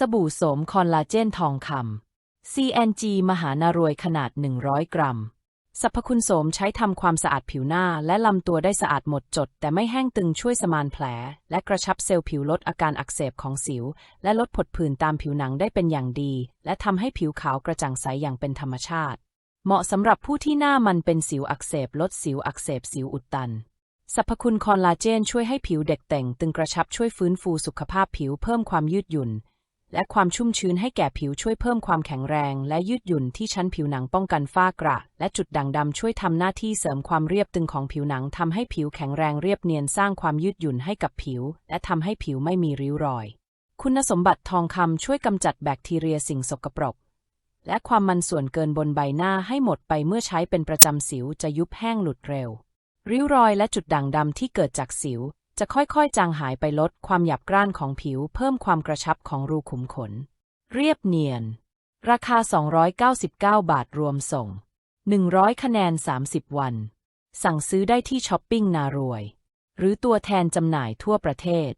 สบู่โสมคอลลาเจนทองคำ CNG มหานารวยขนาด 100 กรัม สรรพคุณโสมใช้ทำความสะอาดผิวหน้าและลำตัวได้สะอาดหมดจด แต่ไม่แห้งตึงช่วยสมานแผล และกระชับเซลล์ผิวลดอาการอักเสบของสิว และลดผดผื่นตามผิวหนังได้เป็นอย่างดี และทำให้ผิวขาวกระจ่างใสอย่างเป็นธรรมชาติ เหมาะสำหรับผู้ที่หน้ามันเป็นสิวอักเสบ ลดสิวอักเสบสิวอุดตันสรรพคุณคอลลาเจนช่วยให้ผิวเด็กแต่งตึงกระชับช่วยฟื้นฟูสุขภาพผิวเพิ่มความยืดหยุ่น และความชุ่มชื้นให้แก่ผิวช่วยเพิ่มความแข็งแรง และยืดหยุ่นที่ชั้นผิวหนังป้องกันฝ้ากระ และจุดด่างดำช่วยทำหน้าที่เสริมความเรียบตึงของผิวหนังทำให้ผิวแข็งแรงเรียบเนียนสร้างความยืดหยุ่นให้กับผิว และทำให้ผิวไม่มีริ้วรอย คุณสมบัติทองคำช่วยกำจัดแบคทีเรียสิ่งสกปรก และความมันส่วนเกินบนใบหน้าให้หมดไปเมื่อใช้เป็นประจำสิวจะยุบแห้งหลุดเร็ว ริ้วรอยและจุดด่างดำที่เกิดจากสิว จะค่อยๆ จางหายไปลดความหยาบกร้านของผิวเพิ่มความกระชับของรูขุมขน เรียบเนียน ราคา 299 บาทรวมส่ง 100 คะแนน 30 วัน สั่งซื้อได้ที่ช้อปปิ้งนารวย หรือตัวแทนจำหน่ายทั่วประเทศ